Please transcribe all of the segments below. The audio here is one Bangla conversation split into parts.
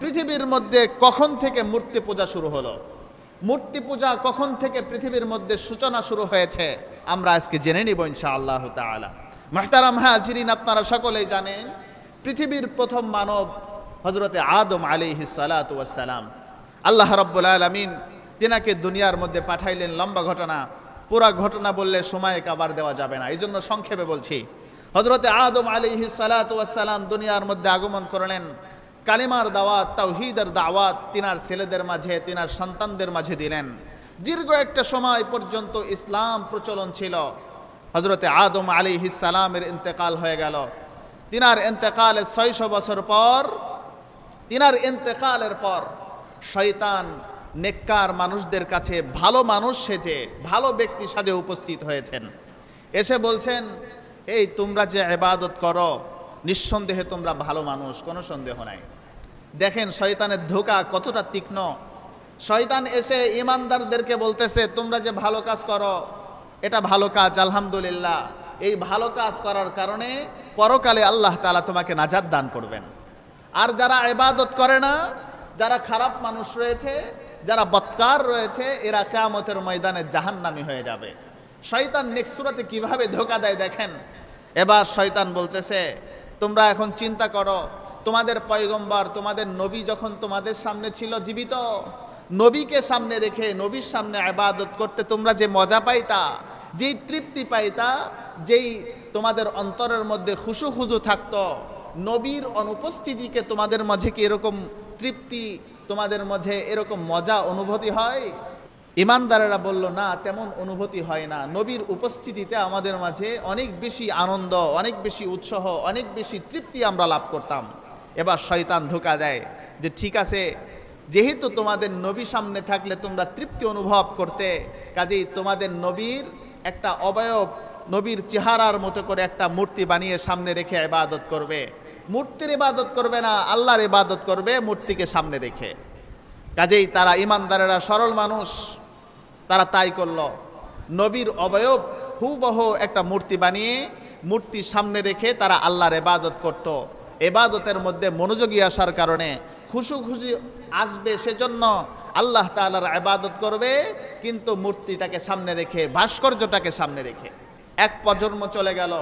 পৃথিবীর মধ্যে কখন থেকে মূর্তি পূজা শুরু হলো? মূর্তি পূজা কখন থেকে পৃথিবীর মধ্যে সূচনা শুরু হয়েছে? আমরা আজকে জেনে নিব ইনশা আল্লাহ তালা মাহতারাম হাজিরিন, আপনারা সকলেই জানেন, পৃথিবীর প্রথম মানব হজরতে আদম আলী হিসালাতাম আল্লাহ রব্বুল আলমিন তিনাকে দুনিয়ার মধ্যে পাঠাইলেন লম্বা ঘটনা। পুরা ঘটনা বললে সময় কাবার দেওয়া যাবে না। এই জন্য সংক্ষেপে বলছি হজরতে আদম আলী হিসালাতাম দুনিয়ার মধ্যে আগমন করলেন। কালিমার দাওয়াত, তাওহিদের দাওয়াত তিনার ছেলেদের মাঝে, তিনার সন্তানদের মাঝে দিলেন। দীর্ঘ একটা সময় পর্যন্ত ইসলাম প্রচলন ছিল। হজরতে আদম আলী হিসালামের ইন্তেকাল হয়ে গেল। তিনার ইন্তেকালের ছয়শো বছর পর, তিনার ইন্তেকালের পর শয়তান নেককার মানুষদের কাছে ভালো মানুষ সেজে, ভালো ব্যক্তি সাথে উপস্থিত হয়েছেন। এসে বলছেন, এই তোমরা যে এবাদত করো, নিঃসন্দেহে তোমরা ভালো মানুষ, কোনো সন্দেহ নাই। দেখেন শয়তানের ধোকা কতটা তীক্ষ্ণ। শয়তান এসে ইমানদারদেরকে বলতেছে, তোমরা যে ভালো কাজ করো, এটা ভালো কাজ, আলহামদুলিল্লাহ। এই ভালো কাজ করার কারণে পরকালে আল্লাহ তালা তোমাকে নাজাদ দান করবেন। আর যারা এবাদত করে না, যারা খারাপ মানুষ রয়েছে, যারা বৎকার রয়েছে, এরা চামতের ময়দানে জাহান্নামি হয়ে যাবে। শয়তান নেক্সুরাতে কীভাবে ধোকা দেয় দেখেন? এবার শয়তান বলতেছে, তোমরা এখন চিন্তা করো তোমাদের পয়গম্বর, তোমাদের নবী যখন তোমাদের সামনে ছিল জীবিত, নবীকে সামনে রেখে, নবীর সামনে আবাদত করতে তোমরা যে মজা পাইতা, যেই তৃপ্তি পাইতা, যেই তোমাদের অন্তরের মধ্যে খুশু খুজু থাকত, নবীর অনুপস্থিতিকে তোমাদের মাঝে কি এরকম তৃপ্তি, তোমাদের মাঝে এরকম মজা অনুভূতি হয়? ইমানদারেরা বলল, না, তেমন অনুভূতি হয় না। নবীর উপস্থিতিতে আমাদের মাঝে অনেক বেশি আনন্দ, অনেক বেশি উৎসাহ, অনেক বেশি তৃপ্তি আমরা লাভ করতাম। এবার শয়তান ধোকা দেয় যে, ঠিক আছে, যেহেতু তোমাদের নবী সামনে থাকলে তোমরা তৃপ্তি অনুভব করতে, কাজেই তোমাদের নবীর একটা অবয়ব, নবীর চেহারার মতো করে একটা মূর্তি বানিয়ে সামনে রেখে ইবাদত করবে। মূর্তির ইবাদত করবে না, আল্লাহর ইবাদত করবে মূর্তিকে সামনে রেখে। কাজেই তারা ইমানদারেরা সরল মানুষ, তারা তাই করল। নবীর অবয়ব হুবহ একটা মূর্তি বানিয়ে মূর্তি সামনে রেখে তারা আল্লাহর ইবাদত করত। এবাদতের মধ্যে মনোযোগী আসার কারণে খুশু খুশি আসবে সেজন্য আল্লাহ তাআলার এবাদত করবে, কিন্তু মূর্তিটাকে সামনে রেখে, ভাস্কর্যটাকে সামনে রেখে। এক প্রজন্ম চলে গেল।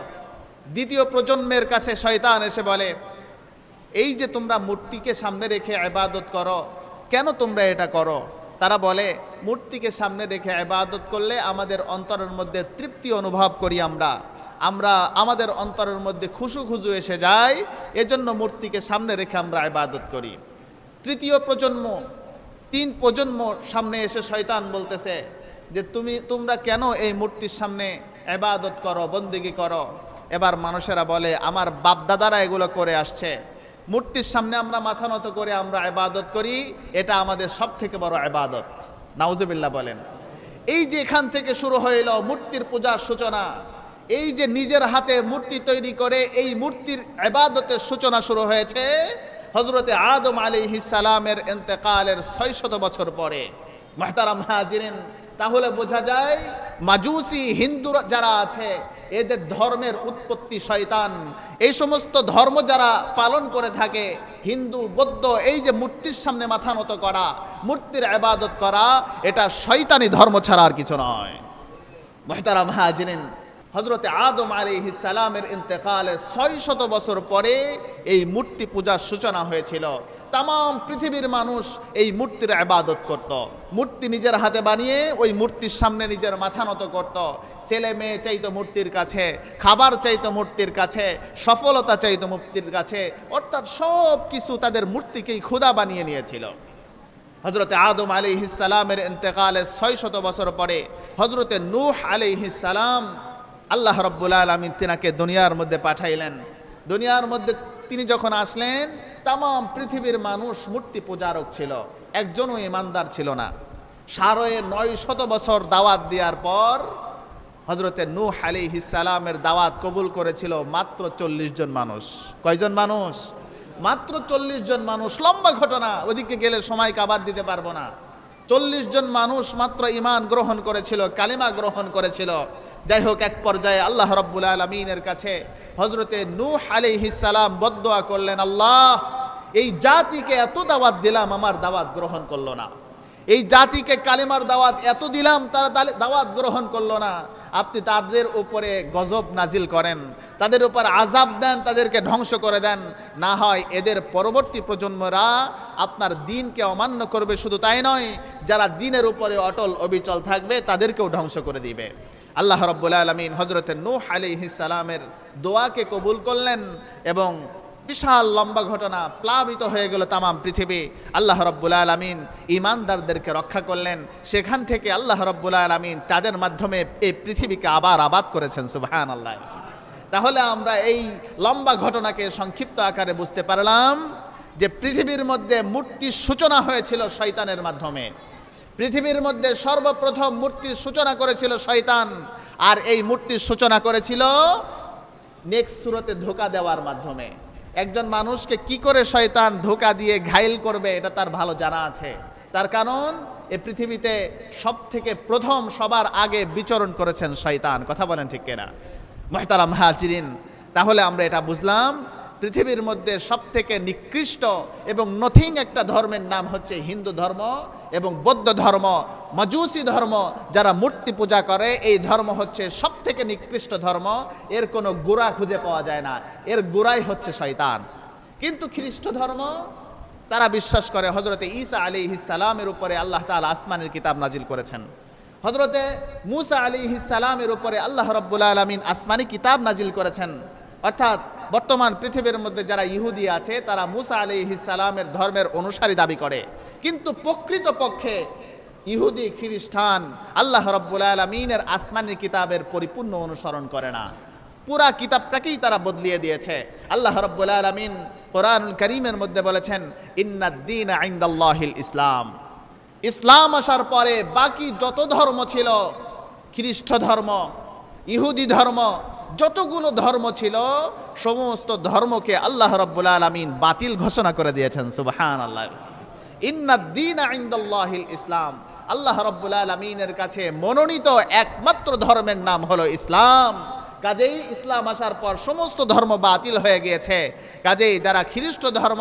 দ্বিতীয় প্রজন্মের কাছে শয়তান এসে বলে, এই যে তোমরা মূর্তিকে সামনে রেখে আবাদত করো, কেন তোমরা এটা করো? তারা বলে, মূর্তিকে সামনে রেখে আবাদত করলে আমাদের অন্তরের মধ্যে তৃপ্তি অনুভব করি আমরা। আমরা আমাদের অন্তরের মধ্যে খুশু খুজু এসে যায় এজন্য মূর্তিকে সামনে রেখে আমরা আবাদত করি। তৃতীয় প্রজন্ম, তিন প্রজন্ম সামনে এসে শয়তান বলতেছে যে, তুমি, তোমরা কেন এই মূর্তির সামনে এবাদত করো, বন্দিগি করো? এবার মানুষেরা বলে, আমার বাপদাদারা এগুলো করে আসছে। মূর্তির সামনে আমরা মাথা নত করে আমরা এবাদত করি, এটা আমাদের সব থেকে বড় এবাদত নাউজুবিল্লাহ বলেন। এই যে এখান থেকে শুরু হইল মূর্তির পূজার সূচনা। এই যে নিজের হাতে মূর্তি তৈরি করে এই মূর্তির এবাদতের সূচনা শুরু হয়েছে হজরতে আদম আলী সালামের এন্তেকালের ছয়শত বছর পরে। মাহতারাম হাজিরেন, তাহলে বোঝা যায় মাজুসি হিন্দু যারা আছে, এদের ধর্মের উৎপত্তি শয়তান। এই সমস্ত ধর্ম যারা পালন করে থাকে, হিন্দু, বৌদ্ধ, এই যে মূর্তির সামনে মাথা নত করা, মূর্তির আবাদত করা, এটা শয়তানি ধর্ম ছাড়া আর কিছু নয়। মহতারাম হাজিরেন হজরতে আদম আলী সালামের ইন্তেকালের ছয় শত বছর পরে এই মূর্তি পূজার সূচনা হয়েছিল তাম পৃথিবীর মানুষ এই মূর্তির আবাদত করত। মূর্তি নিজের হাতে বানিয়ে ওই মূর্তির সামনে নিজের মাথা নত করত। ছেলে মেয়ে চাইতো মূর্তির কাছে, খাবার চাইতো মূর্তির কাছে, সফলতা চাইতো মূর্তির কাছে, অর্থাৎ সব কিছু তাদের মূর্তিকেই ক্ষুদা বানিয়ে নিয়েছিল হজরতে আদম আলী সালামের ইন্তেকালের ছয় শত বছর পরে হজরতে নূহ আলী সালাম আল্লাহ রব্বুল আলমিন তিনাকে দুনিয়ার মধ্যে পাঠাইলেন। দুনিয়ার মধ্যে তিনি যখন আসলেন তাম পৃথিবীর মানুষ মূর্তি পূজারক ছিল, একজনও ইমানদার ছিল না। সারয়ে নয় শত বছর দাওয়াত দেওয়ার পর হজরতে নূহ আলী সালামের দাওয়াত কবুল করেছিল মাত্র চল্লিশ জন মানুষ। কয়জন মানুষ? মাত্র চল্লিশ জন মানুষ। লম্বা ঘটনা, ওদিকে গেলে সময় কাবার দিতে পারব না। চল্লিশ জন মানুষ মাত্র ইমান গ্রহণ করেছিল, কালিমা গ্রহণ করেছিল। যাই হোক, এক পর্যায়ে আল্লাহ রব্বুল আলমিনের কাছে হজরতে নূহ আলিহিসালাম বদোয়া করলেন, আল্লাহ, এই জাতিকে এত দাওয়াত দিলাম, আমার দাওয়াত গ্রহণ করল না। এই জাতিকে কালিমার দাওয়াত এত দিলাম, তারা দাওয়াত গ্রহণ করল না। আপনি তাদের উপরে গজব নাজিল করেন, তাদের উপর আজাব দেন, তাদেরকে ধ্বংস করে দেন। না হয় এদের পরবর্তী প্রজন্মরা আপনার দিনকে অমান্য করবে, শুধু তাই নয়, যারা দিনের উপরে অটল, অবিচল থাকবে, তাদেরকেও ধ্বংস করে দিবে। আল্লাহ রব্বুল আলমিন হজরত নূহ আলিহিস সালামের দোয়াকে কবুল করলেন এবং বিশাল লম্বা ঘটনা প্লাবিত হয়ে গেল তামাম পৃথিবী। আল্লাহ রব্বুল আলমিন ইমানদারদেরকে রক্ষা করলেন। সেখান থেকে আল্লাহ রব্বুল আলমিন তাদের মাধ্যমে এই পৃথিবীকে আবার আবাদ করেছেন সুবহান আল্লাহ তাহলে আমরা এই লম্বা ঘটনাকে সংক্ষিপ্ত আকারে বুঝতে পারলাম যে পৃথিবীর মধ্যে মূর্তির সূচনা হয়েছিল শয়তানের মাধ্যমে। পৃথিবীর মধ্যে সর্বপ্রথম মূর্তির সূচনা করেছিল শয়তান। আর এই মূর্তির সূচনা করেছিল নেক্সট সুরতে ধোকা দেওয়ার মাধ্যমে। একজন মানুষকে কি করে শয়তান ধোকা দিয়ে ঘাইল করবে, এটা তার ভালো জানা আছে। তার কারণ, এ পৃথিবীতে সব থেকে প্রথম সবার আগে বিচরণ করেছেন শয়তান। কথা বলেন ঠিক কিনা? মহতারা মাহাজিরিন তাহলে আমরা এটা বুঝলাম। পৃথিবীর মধ্যে সব থেকে নিকৃষ্ট এবং নথিং একটা ধর্মের নাম হচ্ছে হিন্দু ধর্ম এবং বৌদ্ধ ধর্ম, মজুসি ধর্ম, যারা মূর্তি পূজা করে, এই ধর্ম হচ্ছে সব থেকে নিকৃষ্ট ধর্ম। এর কোনো গোড়া খুঁজে পাওয়া যায় না। এর গোড়াই হচ্ছে শয়তান। কিন্তু খ্রিস্ট ধর্ম, তারা বিশ্বাস করে হজরতে ঈসা আলী সালামের উপরে আল্লাহ তাআলা আসমানের কিতাব নাজিল করেছেন। হজরতে মুসা আলী সালামের উপরে আল্লাহ রব্বুল আলমিন আসমানি কিতাব নাজিল করেছেন। অর্থাৎ বর্তমান পৃথিবীর মধ্যে যারা ইহুদি আছে, তারা মুসা আলী সালামের ধর্মের অনুসারী দাবি করে। কিন্তু প্রকৃত পক্ষে ইহুদি, খ্রিস্টান আল্লাহ রব্বুল আলমিনের আসমানি কিতাবের পরিপূর্ণ অনুসরণ করে না। পুরা কিতাবটাকেই তারা বদলিয়ে দিয়েছে। আল্লাহ রব্বুল আলমিন কোরআনুল করিমের মধ্যে বলেছেন ইন্নাদ্দিন আইন্দাল্লাহিল ইসলাম। ইসলাম আসার পরে বাকি যত ধর্ম ছিল, খ্রিস্ট ধর্ম, ইহুদি ধর্ম যতগুলো ধর্ম ছিল, সমস্ত ধর্মকে আল্লাহ রব্বুল আলমিন বাতিল ঘোষণা করে দিয়েছেন সুবাহান আল্লাহ ইন্নাদ্দিন আইন্দাল্লাহিল ইসলাম। আল্লাহ রব্বুল আলমিনের কাছে মনোনীত একমাত্র ধর্মের নাম হলো ইসলাম। কাজেই ইসলাম আসার পর সমস্ত ধর্ম বাতিল হয়ে গিয়েছে। কাজেই যারা খ্রিস্ট ধর্ম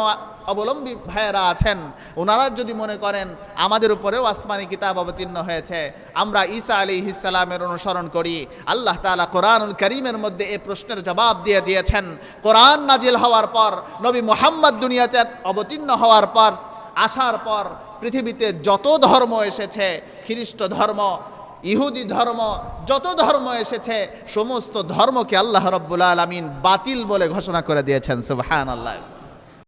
অবলম্বী ভাইয়েরা আছেন, ওনারা যদি মনে করেন, আমাদের উপরেও আসমানি কিতাব অবতীর্ণ হয়েছে, আমরা ঈসা আলী ইসালামের অনুসরণ করি। আল্লাহ তালা কোরআনুল করিমের মধ্যে এই প্রশ্নের জবাব দিয়ে দিয়েছেন, কোরআন নাজিল হওয়ার পর, নবী মোহাম্মদ দুনিয়াতে অবতীর্ণ হওয়ার পর, আসার পর পৃথিবীতে যত ধর্ম এসেছে, খ্রিস্ট ধর্ম ইহুদি ধর্ম, যত ধর্ম এসেছে, সমস্ত ধর্মকে আল্লাহ রব্বুল আলমিন বাতিল বলে ঘোষণা করে দিয়েছেন সুবহান আল্লাহ